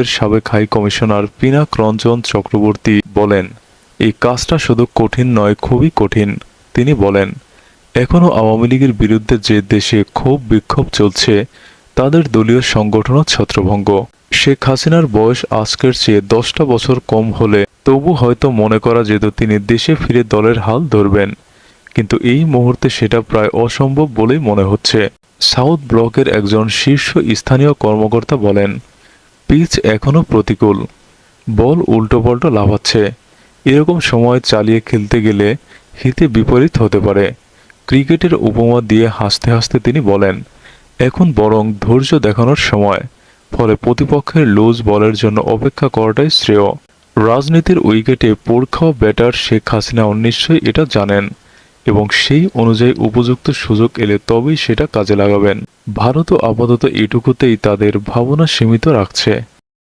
এর সাবেক high commissioner Pinak Ranjan Chakraborty বলেন, এই কাজটা শুধু কঠিন নয়, খুবই কঠিন। তিনি বলেন এখনও আওয়ামী লীগের বিরুদ্ধে যে দেশে ক্ষোভ বিক্ষোভ চলছে, তাদের দলীয় সংগঠনও ছত্রভঙ্গ। শেখ হাসিনার বয়স আজকের চেয়ে দশটা বছর কম হলে তবু হয়তো মনে করা যেত তিনি দেশে ফিরে দলের হাল ধরবেন। কিন্তু এই মুহূর্তে সেটা প্রায় অসম্ভব বলেই মনে হচ্ছে। সাউথ ব্লকের একজন শীর্ষ স্থানীয় কর্মকর্তা বলেন পিচ এখনও প্রতিকূল। বল উল্টোপাল্টো লাফাচ্ছে। এরকম সময় চালিয়ে খেলতে গেলে হিতে বিপরীত হতে পারে। ক্রিকেটের উপমা দিয়ে হাসতে হাসতে তিনি বলেন, এখন বরং ধৈর্য দেখানোর সময়। ফলে প্রতিপক্ষের লুজ বলের জন্য অপেক্ষা করাটাই শ্রেয়। রাজনীতির উইকেটে পোড়খাওয়া ব্যাটার শেখ হাসিনাও নিশ্চয়ই এটা জানেন। এবং সেই অনুযায়ী উপযুক্ত সুযোগ এলে তবেই সেটা কাজে লাগাবেন। ভারতও আপাতত এটুকুতেই তাদের ভাবনা সীমিত রাখছে।